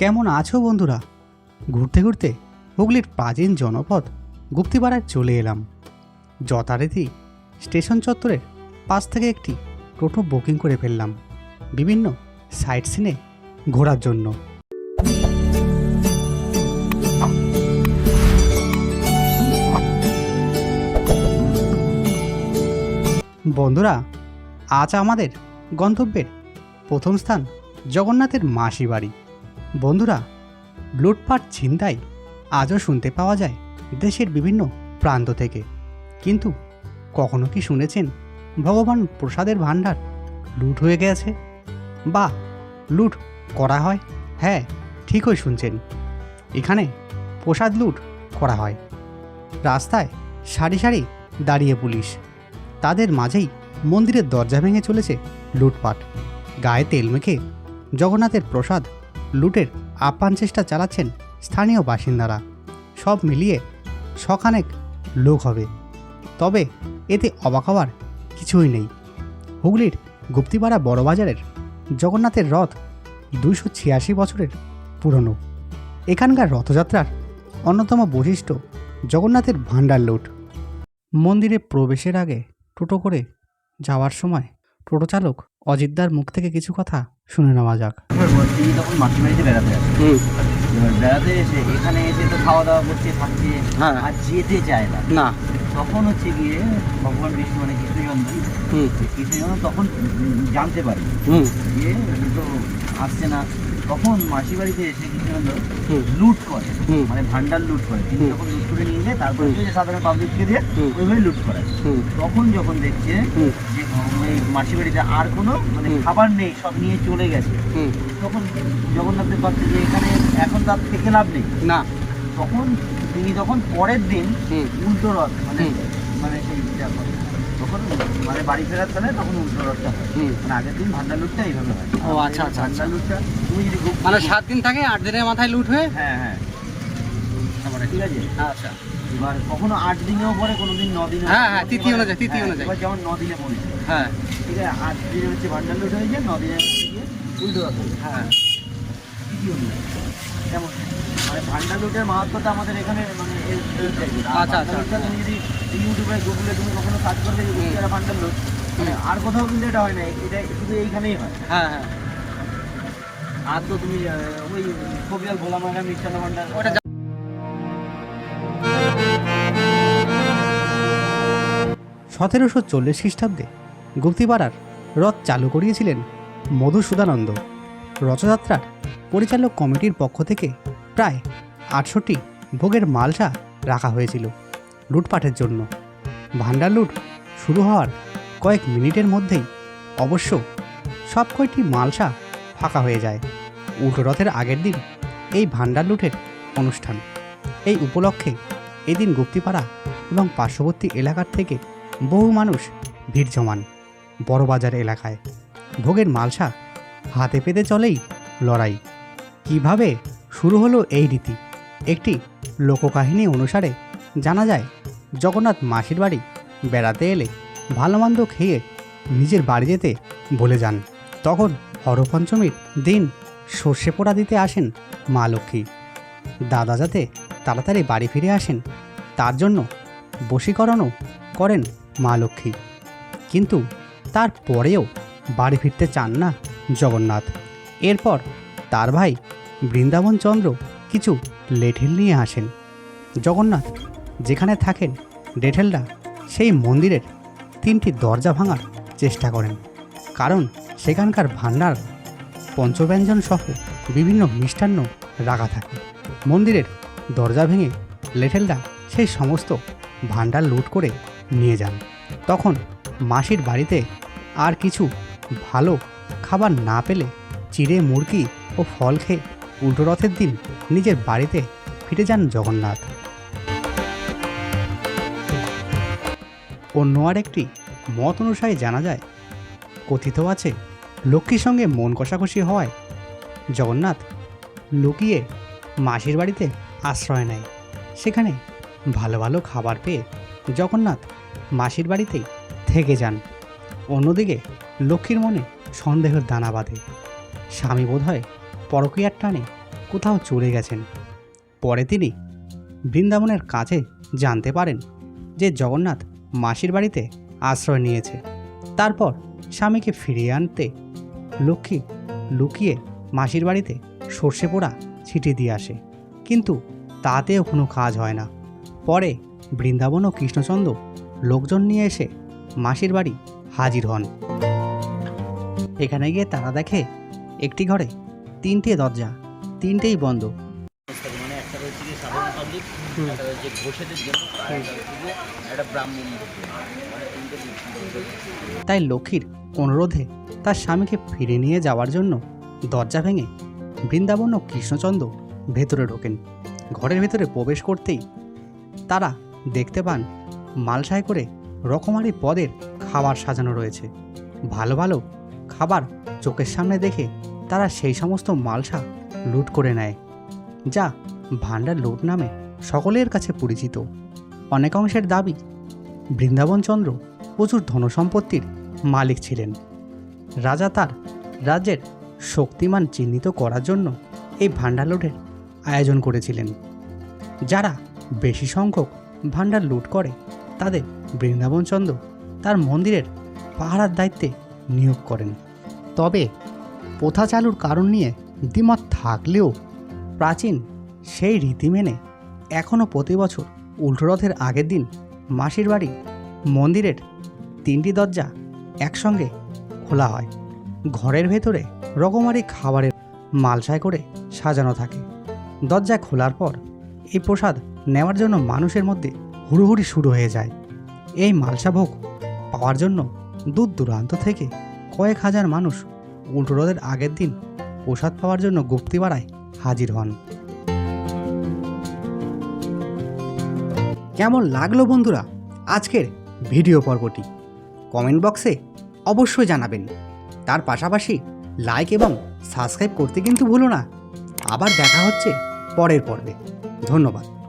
কেমন আছো বন্ধুরা? ঘুরতে ঘুরতে হুগলির প্রাচীন জনপদ গুপ্তিপাড়ায় চলে এলাম। যথারীতি স্টেশন চত্বরের পাশ থেকে একটি টোটো বুকিং করে ফেললাম। বিভিন্ন সাইট সিনে ঘোরার জন্য। বন্ধুরা, আজ আমাদের গন্তব্যের প্রথম স্থান জগন্নাথের মাসি বাড়ি বন্ধুরা, লুটপাট ছিনতাই আজও শুনতে পাওয়া যায় দেশের বিভিন্ন প্রান্ত থেকে। কিন্তু কখনো কি শুনেছেন ভগবান প্রসাদের ভাণ্ডার লুট হয়ে গেছে? বা লুট করা হয়? হ্যাঁ ঠিকই শুনছেন। এখানে প্রসাদ লুট করা হয়। রাস্তায় সারি সারি দাঁড়িয়ে পুলিশ। তাদের মাঝেই মন্দিরের দরজা ভেঙে চলেছে লুটপাট। গায়ে তেল মেখে জগন্নাথের প্রসাদ লুটের আপ্যান চেষ্টা চালাচ্ছেন স্থানীয় বাসিন্দারা। সব মিলিয়ে শখানেক লোক হবে। তবে এতে অবাক হওয়ার কিছুই নেই। হুগলির গুপ্তিপাড়া বড়বাজারের জগন্নাথের রথ দুশো ছিয়াশি বছরের পুরনো। এখানকার রথযাত্রার অন্যতম বৈশিষ্ট্য জগন্নাথের ভাণ্ডার লুট। মন্দিরে প্রবেশের আগে টোটো করে যাওয়ার সময় টোটো চালক অজিতদার মুখ থেকে কিছু কথা শুনে নেওয়া যাক। তিনি তখন বাড়িতে আসে। এবার বেড়াতে এসে এখানে এসে তো খাওয়া দাওয়া করছে থাকছে হ্যাঁ। আর যেতে চায় না। না। তখন হচ্ছে গিয়ে ভগবান বিষ্ণু মানে কৃষ্ণচন্দ্র হুম। কৃষ্ণচন্দ্র তখন জানতে পারি। হুম। যে তো আসছে না। তখন মাসির বাড়িতে এসে হুম। লুট করে। মানে ভান্ডার লুট করে। তিনি। যখন লুট করে নিয়ে যায় তারপরে যে সাধারণ পাবলিককে দিয়ে। ওইভাবে লুট করে। তখন যখন দেখছে যে ওই মাসির বাড়িতে আর কোনো মানে খাবার নেই সব নিয়ে চলে গেছে। তখন জগন্নাথের পাচ্ছে যে এখানে এখন তার থেকে লাভ নেই। না। তখন তিনি তখন পরের দিন উল্টো রথ মানে মানে সেই। তখন মানে বাড়ি ফেরার তাহলে তখন উল্টো রথটা হয়। মানে আগের দিন ভান্ডার লুটটা এইভাবে হয়। ও, আচ্ছা, আচ্ছা, ভান্ডার লুটটা তুমি যদি মানে সাত দিন থাকে আট দিনের মাথায় লুট হয়ে? হ্যাঁ হ্যাঁ। ঠিক আছে? আচ্ছা। এবার কখনো আট দিনেও পরে কোনো দিন ন দিনে হ্যাঁ, হ্যাঁ, তিথি অনুযায়ী, তিথি অনুযায়ী। এবার যেমন ন দিনে পড়েছে হ্যাঁ। ঠিক আছে? আট দিনে হচ্ছে ভান্ডার লুট হয়েছে ন দিনে গিয়ে উল্টো রথ হ্যাঁ। মানে মাহাত্মটা আমাদের এখানে মানে আচ্ছা, আচ্ছা, তুমি যদি ইউটিউবে গুগলে তুমি কখনো সার্চ যে মানে আর কোথাও কিন্তু এটা হয় না এটা শুধু এইখানেই হয়। হ্যাঁ হ্যাঁ। আর তো তুমি ওই কবিয়াল ভোলা মাঙ্গা মিষ্টান্ন ভান্ডার। ওটা সতেরোশো চল্লিশ খ্রিস্টাব্দে গুপ্তিপাড়ার রথ চালু করিয়েছিলেন মধুসূদানন্দ। রথযাত্রার পরিচালক কমিটির পক্ষ থেকে প্রায় আটশোটি ভোগের মালসা রাখা হয়েছিল লুটপাটের জন্য। ভান্ডার লুট শুরু হওয়ার কয়েক মিনিটের মধ্যেই অবশ্য সব কয়টি মালসা ফাঁকা হয়ে যায়। উল্টো রথের আগের দিন এই ভান্ডার লুটের অনুষ্ঠান। এই উপলক্ষে এদিন গুপ্তিপাড়া এবং পার্শ্ববর্তী এলাকার থেকে বহু মানুষ ভিড় জমান বড়বাজার এলাকায়। ভোগের মালসা হাতে পেতে চলেই লড়াই। কীভাবে শুরু হলো এই রীতি? একটি লোককাহিনী অনুসারে জানা যায়, জগন্নাথ মাসির বাড়ি বেড়াতে এলে ভালো মন্দ খেয়ে নিজের বাড়ি যেতে বলে যান। তখন হরপঞ্চমীর দিন সর্ষে পোড়া দিতে আসেন মা লক্ষ্মী। দাদা যাতে তাড়াতাড়ি বাড়ি ফিরে আসেন, তার জন্য বশীকরণও করেন মা লক্ষ্মী। কিন্তু তারপরেও বাড়ি ফিরতে চান না জগন্নাথ। এরপর তার ভাই বৃন্দাবন চন্দ্র কিছু লেঠেল নিয়ে আসেন। জগন্নাথ যেখানে থাকেন ডেঠেলরা সেই মন্দিরের তিনটি দরজা ভাঙার চেষ্টা করেন। কারণ সেখানকার ভাণ্ডার, পঞ্চব্যঞ্জন সহ বিভিন্ন মিষ্টান্ন রাখা থাকে। মন্দিরের দরজা ভেঙে লেঠেলরা সেই সমস্ত ভাণ্ডার লুট করে নিয়ে যান। তখন মাসির বাড়িতে আর কিছু ভালো খাবার না পেলে চিড়ে, মুরগি ও ফল খেয়ে উল্টো রথের দিন নিজের বাড়িতে ফিরে যান জগন্নাথ। অন্য আর একটি মত অনুসারে জানা যায়, কথিত আছে, লক্ষ্মীর সঙ্গে মন কষাকষি হওয়ায় জগন্নাথ লুকিয়ে মাসির বাড়িতে আশ্রয় নেয়। সেখানে ভালো ভালো খাবার পেয়ে জগন্নাথ মাসির বাড়িতেই থেকে যান। অন্যদিকে লক্ষ্মীর মনে সন্দেহের দানা বাঁধে। স্বামী বোধহয় পরকীয়ার টানে কোথাও চলে গেছেন। পরে তিনি বৃন্দাবনের কাছে জানতে পারেন যে জগন্নাথ মাসির বাড়িতে আশ্রয় নিয়েছে। তারপর স্বামীকে ফিরিয়ে আনতে লক্ষ্মী লুকিয়ে মাসির বাড়িতে সর্ষে পোড়া ছিটিয়ে দিয়ে আসে। কিন্তু তাতেও কোনো কাজ হয় না। পরে বৃন্দাবন ও কৃষ্ণচন্দ্র লোকজন নিয়ে এসে মাসির বাড়ি হাজির হন। এখানে গিয়ে তারা দেখে একটি ঘরে তিনটে দরজা, তিনটেই বন্ধ। তাই লক্ষ্মীর অনুরোধে তার স্বামীকে ফিরে নিয়ে যাওয়ার জন্য দরজা ভেঙে বৃন্দাবন ও কৃষ্ণচন্দ্র ভেতরে ঢোকেন ঘরের ভেতরে প্রবেশ করতেই তারা দেখতে পান মালসায় করে রকমারি পদের খাবার সাজানো রয়েছে ভালো ভালো খাবার চোখের সামনে দেখে তারা সেই সমস্ত মালসা লুট করে নেয়। যা ভাণ্ডার লুট নামে সকলের কাছে পরিচিত। অনেকাংশের দাবি, বৃন্দাবনচন্দ্র প্রচুর ধনসম্পত্তির মালিক ছিলেন। রাজা তার রাজ্যের শক্তিমান চিহ্নিত করার জন্য এই ভাণ্ডার লুটের আয়োজন করেছিলেন। যারা বেশি সংখ্যক ভাণ্ডার লুট করে, তাদের বৃন্দাবনচন্দ্র তার মন্দিরের পাহারার দায়িত্বে নিয়োগ করেন। তবে প্রথা চালুর কারণ নিয়ে দ্বিমত থাকলেও প্রাচীন সেই রীতি মেনে এখনও প্রতি বছর উল্টো রথের আগের দিন মাসির বাড়ি মন্দিরের তিনটি দরজা একসঙ্গে খোলা হয়। ঘরের ভেতরে রকমারি খাবারের মালসায় করে সাজানো থাকে। দরজা খোলার পর এই প্রসাদ নেওয়ার জন্য মানুষের মধ্যে হুড়োহুড়ি শুরু হয়ে যায়। এই মালসা ভোগ পাওয়ার জন্য দূর দূরান্ত থেকে কয়েক হাজার মানুষ উল্টো রথের আগের দিন প্রসাদ পাওয়ার জন্য গুপ্তিপাড়ায় হাজির হন। কেমন লাগল বন্ধুরা আজকের ভিডিও পর্বটি? কমেন্ট বক্সে অবশ্যই জানাবেন। তার পাশাপাশি লাইক এবং সাবস্ক্রাইব করতে কিন্তু ভুলো না। আবার দেখা হচ্ছে পরের পর্বে। ধন্যবাদ।